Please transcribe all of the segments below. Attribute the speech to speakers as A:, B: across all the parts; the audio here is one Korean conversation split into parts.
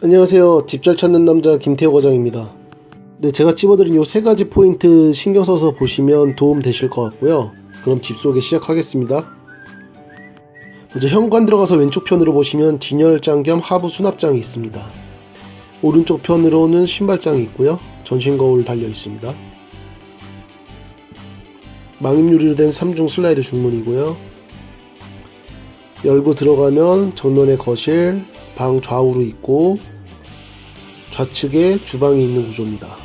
A: 안녕하세요. 집잘 찾는 남자 김태호 과장입니다. 네, 제가 집어드린 요 세 가지 포인트 신경 써서 보시면 도움 되실 것 같고요. 그럼 집 소개 시작하겠습니다. 먼저 현관 들어가서 왼쪽 편으로 보시면 진열장 겸 하부 수납장이 있습니다. 오른쪽 편으로는 신발장이 있고요. 전신 거울 달려 있습니다. 망임 유리로 된 3중 슬라이드 중문이고요. 열고 들어가면 정면에 거실, 방 좌우로 있고 좌측에 주방이 있는 구조입니다.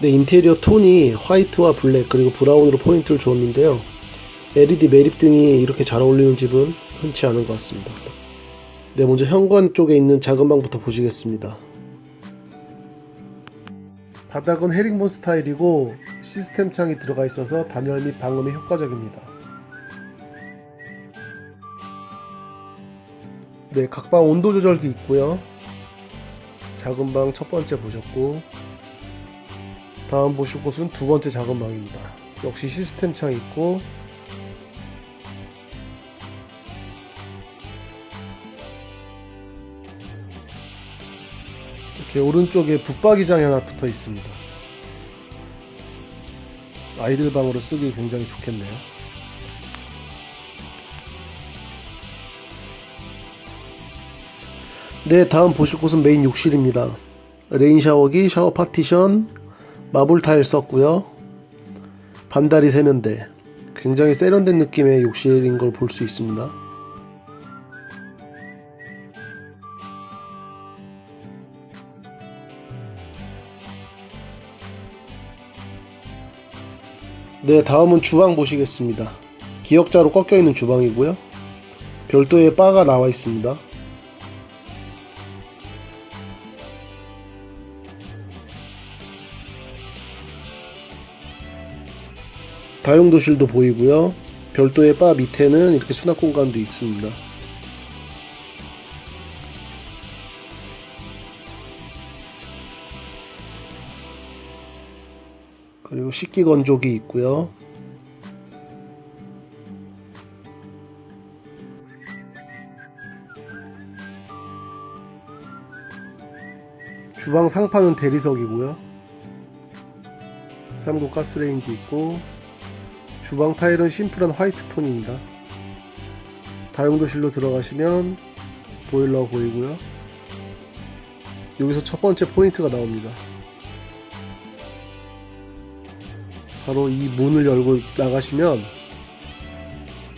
A: 네, 인테리어 톤이 화이트와 블랙 그리고 브라운으로 포인트를 주었는데요. LED 매립등이 이렇게 잘 어울리는 집은 흔치 않은 것 같습니다. 네, 먼저 현관 쪽에 있는 작은 방부터 보시겠습니다. 바닥은 헤링본 스타일이고 시스템 창이 들어가 있어서 단열 및 방음에 효과적입니다. 네, 각방 온도 조절기 있고요. 작은 방 첫 번째 보셨고 다음 보실 곳은 두 번째 작은 방입니다. 역시 시스템 창 있고 이렇게 오른쪽에 붙박이장이 하나 붙어 있습니다. 아이들 방으로 쓰기 굉장히 좋겠네요. 네, 다음 보실 곳은 메인 욕실입니다. 레인 샤워기, 샤워 파티션, 마블 타일 썼고요. 반다리 세면대. 굉장히 세련된 느낌의 욕실인 걸 볼 수 있습니다. 네, 다음은 주방 보시겠습니다. 기역자로 꺾여 있는 주방이고요. 별도의 바가 나와 있습니다. 다용도실도 보이고요. 별도의 바 밑에는 이렇게 수납 공간도 있습니다. 그리고 식기 건조기 있고요. 주방 상판은 대리석이고요. 3구 가스레인지 있고 주방 타일은 심플한 화이트 톤입니다. 다용도실로 들어가시면 보일러 보이고요. 여기서 첫 번째 포인트가 나옵니다. 바로 이 문을 열고 나가시면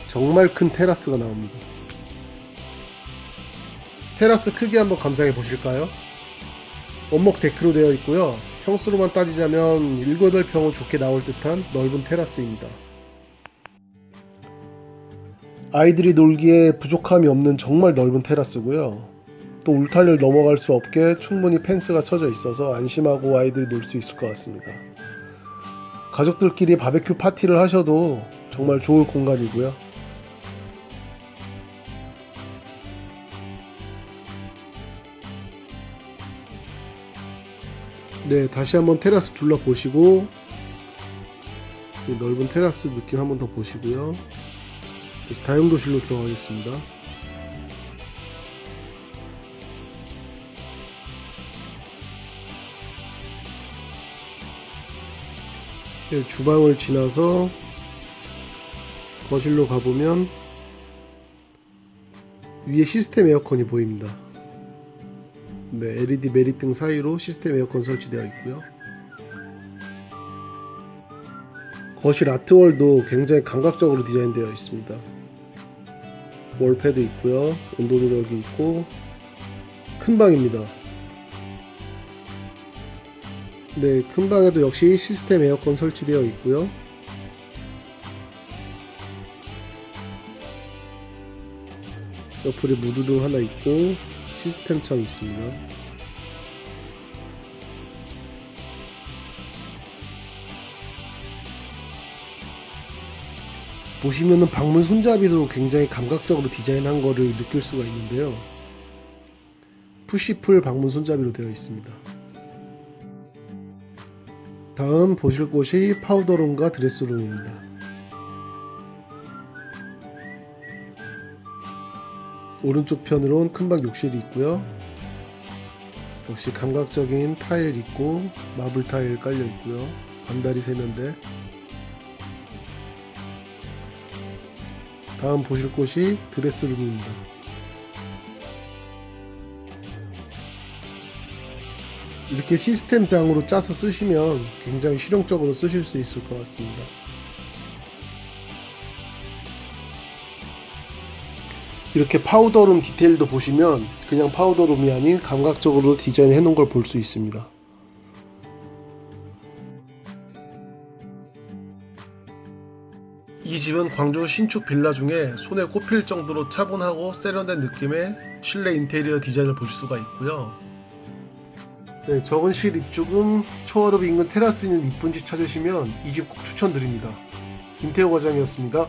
A: 정말 큰 테라스가 나옵니다. 테라스 크기 한번 감상해 보실까요? 원목 데크로 되어 있고요. 평수로만 따지자면 7, 8평은 좋게 나올 듯한 넓은 테라스입니다. 아이들이 놀기에 부족함이 없는 정말 넓은 테라스고요. 또 울타리를 넘어갈 수 없게 충분히 펜스가 쳐져 있어서 안심하고 아이들이 놀 수 있을 것 같습니다. 가족들끼리 바베큐 파티를 하셔도 정말 좋을 공간이고요. 네, 다시 한번 테라스 둘러보시고 이 넓은 테라스 느낌 한번 더 보시고요. 다용도실로 들어가겠습니다. 주방을 지나서 거실로 가보면 위에 시스템 에어컨이 보입니다. 네, LED 매립등 사이로 시스템 에어컨 설치되어 있고요. 거실 아트월도 굉장히 감각적으로 디자인되어 있습니다. 월패드 있고요. 온도 조절기 있고 큰 방입니다. 네, 큰 방에도 역시 시스템 에어컨 설치되어 있고요. 옆으로 무드등 하나 있고 시스템 창 있습니다. 보시면은 방문 손잡이도 굉장히 감각적으로 디자인한 거를 느낄 수가 있는데요. 푸시풀 방문 손잡이로 되어 있습니다. 다음 보실 곳이 파우더룸과 드레스룸입니다. 오른쪽 편으론 큰방 욕실이 있고요. 역시 감각적인 타일 있고 마블 타일 깔려 있고요. 반다리 세면대. 다음 보실 곳이 드레스룸입니다. 이렇게 시스템장으로 짜서 쓰시면 굉장히 실용적으로 쓰실 수 있을 것 같습니다. 이렇게 파우더룸 디테일도 보시면 그냥 파우더룸이 아닌 감각적으로 디자인해 놓은 걸 볼 수 있습니다. 이 집은 광주 신축 빌라 중에 손에 꼽힐 정도로 차분하고 세련된 느낌의 실내 인테리어 디자인을 볼 수가 있고요. 네, 적은실 입주금 초월읍 인근 테라스 있는 이쁜 집 찾으시면 이 집 꼭 추천드립니다. 김태호 과장이었습니다.